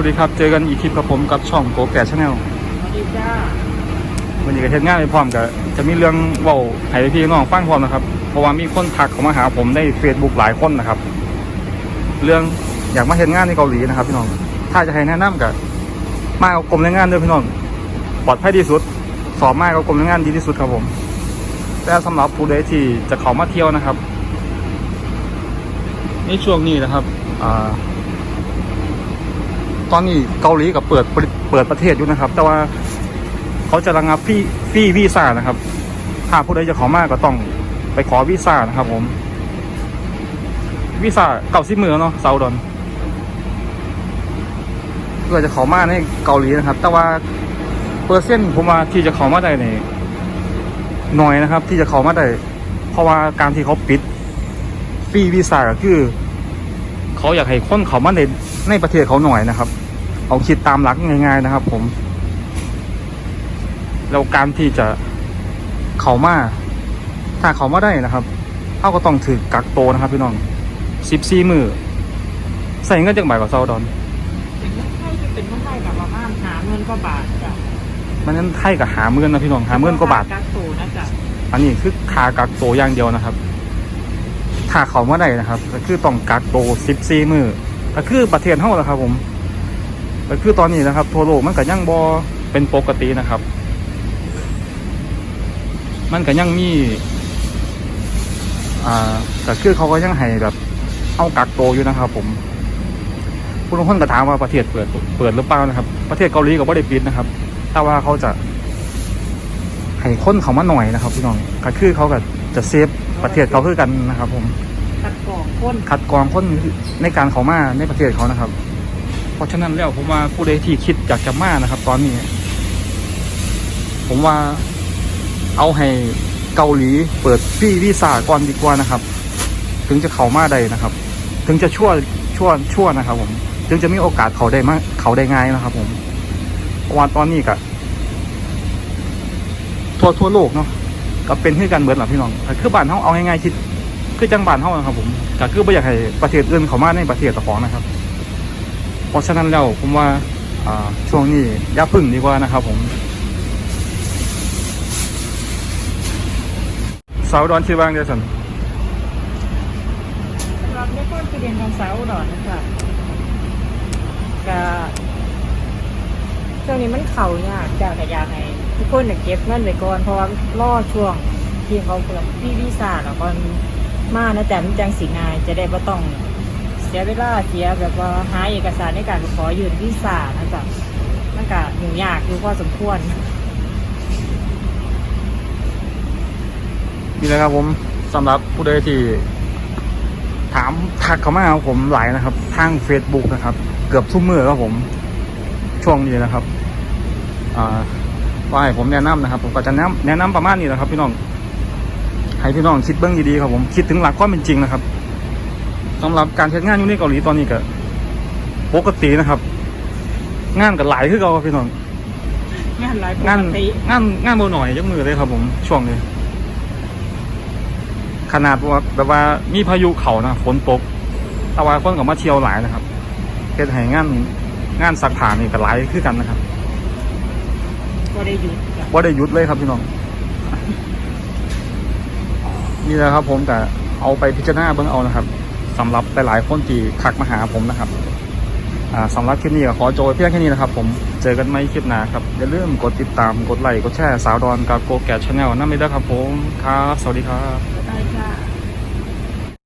วัสดีครับ เจอกันอีกคลิปกับผมกับช่องโกแก่ชาแนลวันนี้ก็เฮ็ดงานไปพร้อมกับจะมีเรื่องเว้าให้พี่น้องฟังพร้อมนะครับ เพราะว่ามีคนทักเข้ามาหาผมใน Facebook หลายคนนะครับ เรื่องอยากมาเฮ็ดงานในเกาหลีนะครับ พี่น้อง ถ้าจะให้แนะนำกับมาเอากรมแรงงานด้อพี่น้อง ปลอดภัยที่สุด สอบมาเอากรมแรงงานดีที่สุดครับผม แต่สำหรับผู้ใดที่จะเข้ามาเที่ยวนะครับ ในช่วงนี้นะครับ อ่า ตอนนี้เกาหลีกับเปิดเปิดประเทศอยู่นะครับ แต่ว่าเขาจะระงับฟรีฟรีวีซ่านะครับ ถ้าผู้ใดจะขอมาก็ต้องไปขอวีซ่านะครับ ผมวีซ่าเก่าสิบมือเนาะเซาดอนเพื่อจะขอมาในเกาหลีนะครับ แต่ว่าเปอร์เซ็นต์ผมว่าที่จะขอมาได้เนี่ยน้อยนะครับ ที่จะขอมาได้เพราะว่าการที่เขาปิดฟรีวีซ่าก็คือ เขาอยากให้คนเขามาใน ในประเทศเขาหน่อยนะครับ เอาคิดตามหลักง่าย ๆนะครับ ผม แล้วการที่จะเขามาถ้าเขามาได้นะครับเขาก็ต้องถือกักโตวนะครับพี่น้องสิบสี่มือใส่เงินจากบ่ายกับเซาดอนเป็นคนไทยจะเป็นคนไทยกับประมาณหาเงินก็บาทจ้ะมันนั้นไทยกับหาเงินนะพี่น้องหาเงินกว่าบาทกักตูนะจ๊ะอันนี้คือคากักโตวอย่างเดียวนะครับ ถ้าเขามาได้นะครับก็คือต้องกักโตสิบสี่มือ ก็คือประเทศเท่าแหละครับ ผมก็คือตอนนี้นะครับทั่วโลกมันก็ยังบอเป็นปกตินะครับ มันก็ยังมีอ่าก็คือเขาก็ยังให้แบบเอากักโตอยู่นะครับ ผมผู้ลางคนก็ถามว่าประเทศเปิดเปิดหรือเปล่านะครับ ประเทศเกาหลีก็ไม่ได้ปิดนะครับ แต่ว่าเขาจะให้คนเขามาหน่อยนะครับพี่น้องก็คือเขาก็จะเซฟประเทศเขาคือกันนะครับ ผม คัดกรองคนคัดกรองคนในการเขามาในประเทศเขานะครับ เพราะฉะนั้นแล้วผมว่าผู้ใดที่คิดอยากจะมานะครับ ตอนนี้ ผมว่าเอาให้เกาหลีเปิดฟรีวีซ่าก่อนดีกว่านะครับ ถึงจะเขามาได้นะครับ ถึงจะชั่วชั่วชั่วนะครับ ผม ถึงจะมีโอกาสเขาได้มาเขาได้ง่ายนะครับ ผมเพราะว่าตอนนี้ก็ทั่วทั่วโลกเนาะก็เป็นที่กันเบิดหลัพี่น้องคือบ้านเฮาเอาง่ายๆคิด คือจังบ้านเฮานะครับผมก็คือไม่อยากให้ประเทศอื่นเข้ามาในประเทศตะของนะครับ เพราะฉะนั้นแล้วผมว่าช่วงนี้อย่าพึ่งดีกว่านะครับผมสาวดอนชื่อบ้างเดียวสันสำหรับในคนที่เรียนของสาวอุดรนะจ๊ะก็ช่วงนี้มันเข่ายากจ้ะแต่อยากให้ทุกคนเนี่ยเก็บเงินไว้ก่อนเพราะว่าล่อช่วงที่เขาเปิดพี่วีซ่าแล้วก็ มานะแต่มันจังสีงายจะได้ไม่ต้องเสียเวลาเสียแบบว่าหาเอกสารในการขอยืนวีซ่านะจ๊ะมันก็ยุ่งยากอยู่พอสมควรนี่แหละครับผมสำหรับผู้ใดที่ถามทักเข้ามาหาผมหลายนะครับ ทาง Facebook นะครับ เกือบทุกมือครับผม ช่วงนี้นะครับอ่าว่าให้ผมแนะนำนะครับ ผมก็จะแนะนำแนะนำประมาณนี้นะครับ พี่น้อง ให้พี่น้องคิดเบื้องดีๆครับผมคิดถึงหลักความเป็นจริงนะครับสำหรับการใช้งานอยู่ในเกาหลีตอนนี้ก็ปกตินะครับ งานกับหลายคือเก่าครับพี่น้องงานหลายปงานกติงานงานโบหน่อยยักมือเลยครับผมช่วงนี้ขนาดว่าแบบว่ามีพายุเขานะฝนตกแต่ว่าคนก็มาเที่ยวหลายนะครับเฮ็ดให้งานงานสักผ่านี่ก็หลายคือกันนะครับก็ได้หยุดจ้ะว่าได้หยุดเลยครับพี่น้อง นี่แหละครับผมแต่เอาไปพิจารณาเบื้องเอานะครับสำหรับหลายๆคนที่ทักมาหาผมนะครับอ่าสำหรับคลิปนี้ก็ขอโจยเพียงแค่นี้นะครับผมเจอกันไม่คลิปหน้าครับอย่าลืมกดติดตามกดไลค์กดแชร์สาวดอนกับโกแกชาแนลนั่นไม่ได้ครับผมครับ สวัสดีครับ